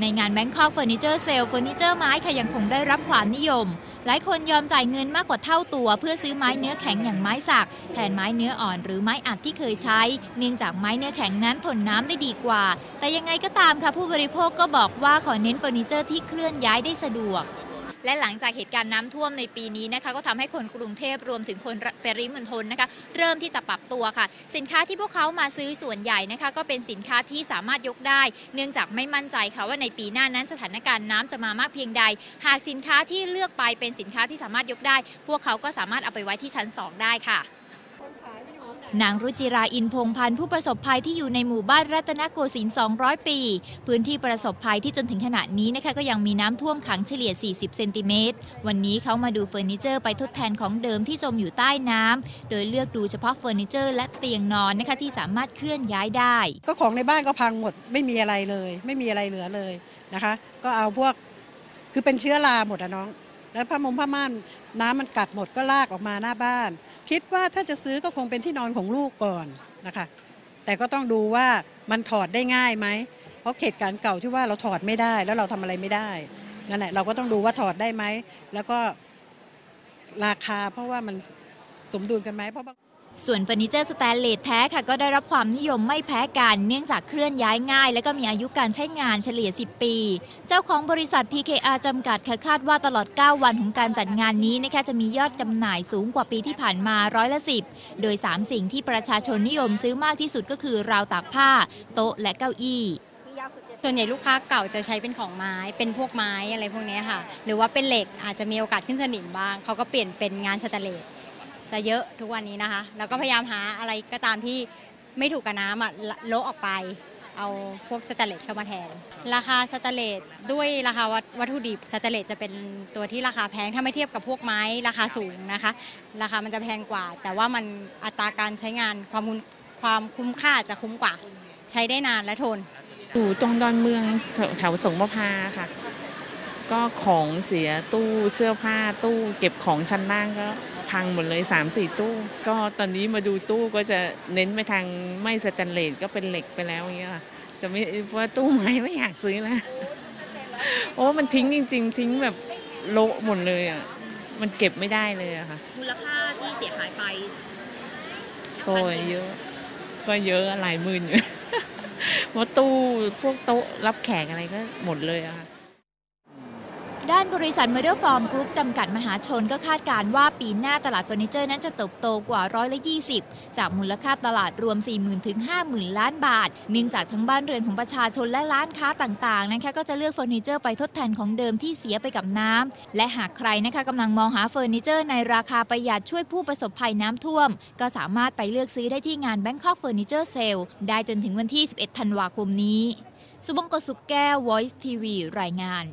ในงานแ Bangkok Furniture Sale เฟอร์นิเจอร์ไม้ค่ะยังคงได้รับความนิยม หลายคนยอมจ่ายเงินมากกว่าเท่าตัว เพื่อซื้อไม้เนื้อแข็งอย่างไม้สัก แทนไม้เนื้ออ่อนหรือไม้อัดที่เคยใช้ เนื่องจากไม้เนื้อแข็งนั้นทนน้ำได้ดีกว่า แต่ยังไงก็ตามค่ะผู้บริโภคก็บอกว่าขอเน้นเฟอร์นิเจอร์ที่เคลื่อนย้ายได้สะดวก และหลังจากเหตุการณ์น้ำท่วมในปีนี้นะคะก็ทำให้คนกรุงเทพรวมถึงคนปริมณฑลนะคะเริ่มที่จะปรับตัวค่ะ สินค้าที่พวกเขามาซื้อส่วนใหญ่นะคะก็เป็นสินค้าที่สามารถยกได้ เนื่องจากไม่มั่นใจค่ะว่าในปีหน้านั้นสถานการณ์น้ำจะมามากเพียงใด หากสินค้าที่เลือกไปเป็นสินค้าที่สามารถยกได้ พวกเขาก็สามารถเอาไปไว้ที่ชั้น 2 ได้ค่ะ นางรุจิราอินพงพันธ์ผู้ประสบภัยที่อยู่ในหมู่บ้านรัตนโกสินทร์200 ปี พื้นที่ประสบภัยที่จนถึงขณะนี้นะคะก็ยังมีน้ำท่วมขังเฉลี่ย 40 เซนติเมตร วันนี้เขามาดูเฟอร์นิเจอร์ไปทดแทนของเดิมที่จมอยู่ใต้น้ำโดยเลือกดูเฉพาะเฟอร์นิเจอร์และเตียงนอนนะคะที่สามารถเคลื่อนย้ายได้ ก็ของในบ้านก็พังหมดไม่มีอะไรเลย ไม่มีอะไรเหลือเลยนะคะ ก็เอาพวกคือเป็นเชื้อราหมดอะน้อง แล้วผ้ามุมผ้าม่านน้ำมันกัดหมดก็ลากออกมาหน้าบ้าน คิดว่าถ้าจะซื้อก็คงเป็นที่นอนของลูกก่อนนะคะแต่ก็ต้องดูว่ามันถอดได้ง่ายไหม เพราะเหตุการณ์เก่าที่ว่าเราถอดไม่ได้แล้วเราทำอะไรไม่ได้ นั่นแหละเราก็ต้องดูว่าถอดได้ไหม แล้วก็ราคาเพราะว่ามันสมดุลกันไหมเพราะ ส่วนเฟอร์นิเจอร์สแตนเลสแท้ค่ะก็ได้รับความนิยมไม่แพ้กันเนื่องจากเคลื่อนย้ายง่าย และก็มีอายุการใช้งานเฉลี่ย 10 ปี เจ้าของบริษัท PKR จำกัดค่ะคาดว่าตลอด 9 วันของการจัดงานนี้นะคะจะมียอดจำหน่ายสูงกว่าปีที่ผ่านมาร้อยละ10 โดย 3 สิ่งที่ประชาชนนิยมซื้อมากที่สุดก็คือราวตากผ้า โต๊ะและเก้าอี้ส่วนใหญ่ลูกค้าเก่าจะใช้เป็นของไม้ เป็นพวกไม้อะไรพวกนี้ค่ะ หรือว่าเป็นเหล็กอาจจะมีโอกาสขึ้นสนิมบ้าง เขาก็เปลี่ยนเป็นงานสแตนเลส ซะเยอะทุกวันนี้นะคะ แล้วก็พยายามหาอะไรก็ตามที่ไม่ถูกกับน้ำอะละโละออกไป เอาพวกสแตนเลสเข้ามาแทน ราคาสแตนเลสด้วยราคาวัตวัตถุดิบสแตนเลสจะเป็นตัวที่ราคาแพงถ้าไม่เทียบกับพวกไม้ราคาสูงนะคะ ราคามันจะแพงกว่า แต่ว่ามันอัตราการใช้งานความคุ้มความคุ้มค่าจะคุ้มกว่า ใช้ได้นานและทน อยู่ตรงดอนเมืองแถวแถวสงประพาค่ะ ก็ของเสียตู้เสื้อผ้าตู้ เก็บของชั้นล่างก็พังหมดเลย3ามสี่ตู้ ก็ตอนนี้มาดูตู้ก็จะเน้นไปทางไม่สแตนเลสก็เป็นเหล็กไปแล้วอย่างเงี้ยค่ะจะไม่เพราะว่าตู้ไม้ไม่อยากซื้อแล้วโอ้มันทิ้งจริง ๆ ทิ้งแบบโละหมดเลยอะมันเก็บไม่ได้เลยอะค่ะมูลค่าที่เสียหายไปก็เยอะ ก็เยอะหลายหมื่นอยู่เพราะตู้พวกโต๊ะรับแขกอะไรก็หมดเลยอะค่ะ ด้านบริษัท Mother Form Group จำกัดมหาชนก็คาดการณ์ว่าปีหน้าตลาดเฟอร์นิเจอร์นั้นจะเติบโตกว่าร้อยละ20 จากมูลค่าตลาดรวม 40,000ถึง50,000 ล้านบาท เนื่องจากทั้งบ้านเรือนของประชาชนและร้านค้าต่างๆนะคะก็จะเลือกเฟอร์นิเจอร์ไปทดแทนของเดิมที่เสียไปกับน้ำและหากใครนะคะกำลังมองหาเฟอร์นิเจอร์ในราคาประหยัดช่วยผู้ประสบภัยน้ำท่วม ก็สามารถไปเลือกซื้อได้ที่งาน Bangkok Furniture Sale ได้จนถึงวันที่ 11 ธันวาคมนี้ สุบงกสุขแก้ว Voice TV รายงาน